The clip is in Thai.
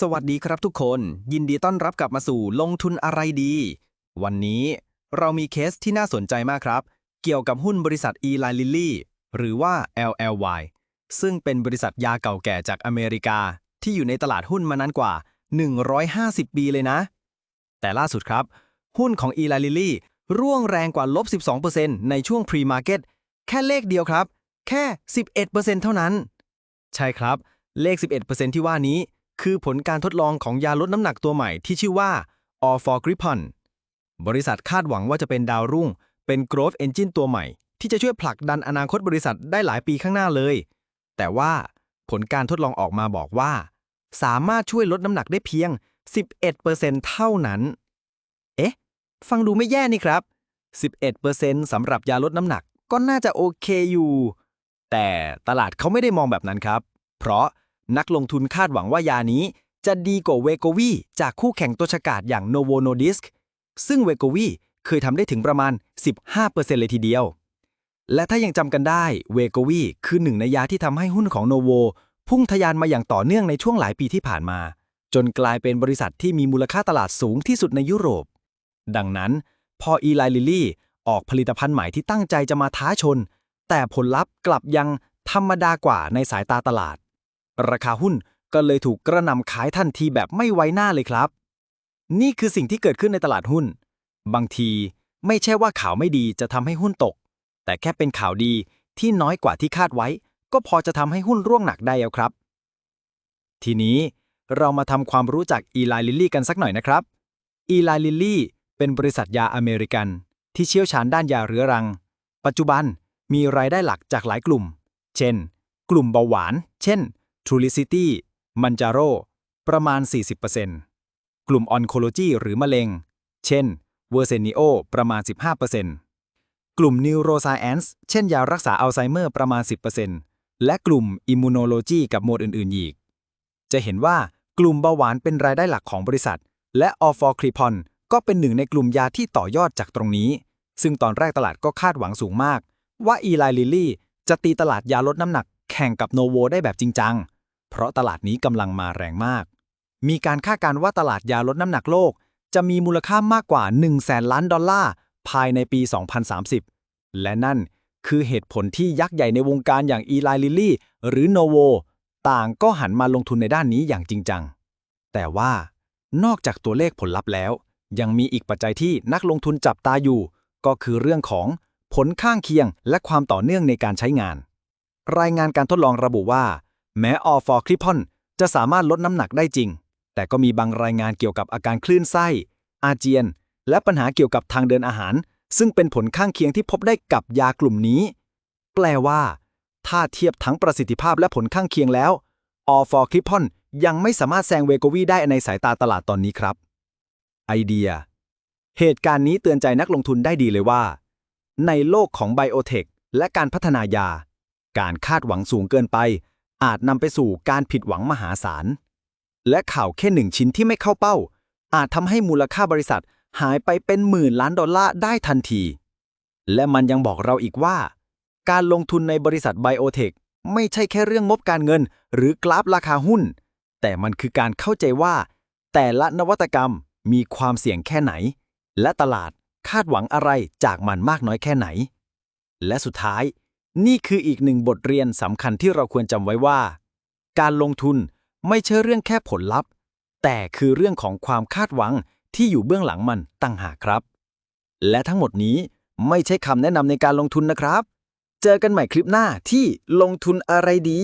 สวัสดีครับทุกคน ยินดีต้อนรับกลับมาสู่ลงทุนอะไรดี วันนี้เรามีเคสที่น่าสนใจมากครับ เกี่ยวกับหุ้นบริษัท Eli Lilly หรือว่า LLY ซึ่งเป็นบริษัทยาเก่าแก่จากอเมริกา ที่อยู่ในตลาดหุ้นมานานกว่า 150 ปีเลยนะ แต่ล่าสุดครับ หุ้นของ Eli Lilly ร่วงแรงกว่าลบ 12%ในช่วง pre-market แค่เลขเดียวครับ แค่ 11%เท่านั้น ใช่ครับ เลข 11%ที่ว่านี้ คือผลการทดลองของยาลดน้ำหนักตัวใหม่ที่ชื่อว่า All for g r i p o n บริษัทคาดหวังว่าจะเป็นดาวรุ่ง เป็น growth engine ตัวใหม่ ที่จะช่วยผลักดันอนาคตบริษัทได้หลายปีข้างหน้าเลย แต่ว่าผลการทดลองออกมาบอกว่า สามารถช่วยลดน้ำหนักได้เพียง 11%เท่านั้น เอ๊ะ ฟังดูไม่แย่นี่ครับ 11%สำหรับยาลดน้ำหนักก็น่าจะโอเคอยู่ แต่ตลาดเขาไม่ได้มองแบบนั้นครับ เพราะ นักลงทุนคาดหวังว่ายานี้ จะดีกว่าเวโกวีจากคู่แข่งตัวฉกาดอย่าง Novo Nordisk ซึ่งเวโกวีเคยทำได้ถึงประมาณ 15%เลยทีเดียว และถ้ายังจำกันได้เวโกวีคือหนึ่งในยาที่ทำให้หุ้นของโนโวพุ่งทะยานมาอย่างต่อเนื่องในช่วงหลายปีที่ผ่านมา จนกลายเป็นบริษัทที่มีมูลค่าตลาดสูงที่สุดในยุโรป ดังนั้นพออีไลลิลี่ออกผลิตภัณฑ์ใหม่ที่ตั้งใจจะมาท้าชน แต่ผลลัพธ์กลับยังธรรมดากว่าในสายตาตลาด ราคาหุ้นก็เลยถูกกระนำขายทันทีแบบไม่ไว้หน้าเลยครับ นี่คือสิ่งที่เกิดขึ้นในตลาดหุ้น บางทีไม่ใช่ว่าข่าวไม่ดีจะทำให้หุ้นตก แต่แค่เป็นข่าวดีที่น้อยกว่าที่คาดไว้ ก็พอจะทำให้หุ้นร่วงหนักได้แล้วครับ ทีนี้เรามาทำความรู้จักอีไลลิลลี่กันสักหน่อยนะครับอีไลลิลี่เป็นบริษัทยาอเมริกัน ที่เชี่ยวชาญด้านยาเรื้อรัง ปัจจุบันมีรายได้หลักจากหลายกลุ่ม เช่น กลุ่มเบาหวาน เช่น Trulicity Manjaro ประมาณ 40%กลุ่มออนโคโลจีหรือมะเร็ง เช่น v e r s e n i o ประมาณ 15%กลุ่ม Neuroscience เช่นยารักษาอัลไซเมอร์ประมาณ 10%และกลุ่ม Immunology กับโหมดอื่น ๆ อีก จะเห็นว่ากลุ่มเบาหวานเป็นรายได้หลักของบริษัท และ a l f o r c r i p o n ก็เป็นหนึ่งในกลุ่มยาที่ต่อยอดจากตรงนี้ ซึ่งตอนแรกตลาดก็คาดหวังสูงมาก ว่า Eli Lilly จะตีตลาดยาลดน้ำหนักแข่งกับ Novo ได้แบบจริงจัง เพราะตลาดนี้กำลังมาแรงมาก มีการคาดการณ์ว่าตลาดยาลดน้ำหนักโลก จะมีมูลค่ามากกว่า1แสนล้านดอลลาร์ภายในปี 2030 และนั่นคือเหตุผลที่ยักษ์ใหญ่ในวงการอย่าง Eli Lilly หรือ Novo ต่างก็หันมาลงทุนในด้านนี้อย่างจริงจัง แต่ว่านอกจากตัวเลขผลลัพธ์แล้ว ยังมีอีกปัจจัยที่นักลงทุนจับตาอยู่ ก็คือเรื่องของผลข้างเคียงและความต่อเนื่องในการใช้งาน รายงานการทดลองระบุว่า แม้ All for c r i p o n จะสามารถลดน้ำหนักได้จริง แต่ก็มีบางรายงานเกี่ยวกับอาการคลื่นไส้ อาเจียน และปัญหาเกี่ยวกับทางเดินอาหาร ซึ่งเป็นผลข้างเคียงที่พบได้กับยากลุ่มนี้ แปลว่า ถ้าเทียบทั้งประสิทธิภาพและผลข้างเคียงแล้ว All for c r i p o n ยังไม่สามารถแซงเวโกวีได้ในสายตาตลาดตอนนี้ครับ ไอเดีย เหตุการณ์นี้เตือนใจนักลงทุนได้ดีเลยว่า ในโลกของไบโอเทคและการพัฒนายา การคาดหวังสูงเกินไป อาจนำไปสู่การผิดหวังมหาศาล และข่าวแค่หนึ่งชิ้นที่ไม่เข้าเป้า อาจทำให้มูลค่าบริษัทหายไปเป็นหมื่นล้านดอลลาร์ได้ทันที และมันยังบอกเราอีกว่า การลงทุนในบริษัทไบโอเทคไม่ใช่แค่เรื่องงบการเงิน หรือกราฟราคาหุ้น แต่มันคือการเข้าใจว่า แต่ละนวัตกรรมมีความเสี่ยงแค่ไหน และตลาดคาดหวังอะไรจากมันมากน้อยแค่ไหน และสุดท้าย นี่คืออีกหนึ่งบทเรียนสำคัญที่เราควรจำไว้ว่า การลงทุนไม่ใช่เรื่องแค่ผลลัพธ์ แต่คือเรื่องของความคาดหวังที่อยู่เบื้องหลังมันตั้งหากครับ และทั้งหมดนี้ไม่ใช่คำแนะนำในการลงทุนนะครับ เจอกันใหม่คลิปหน้าที่ลงทุนอะไรดี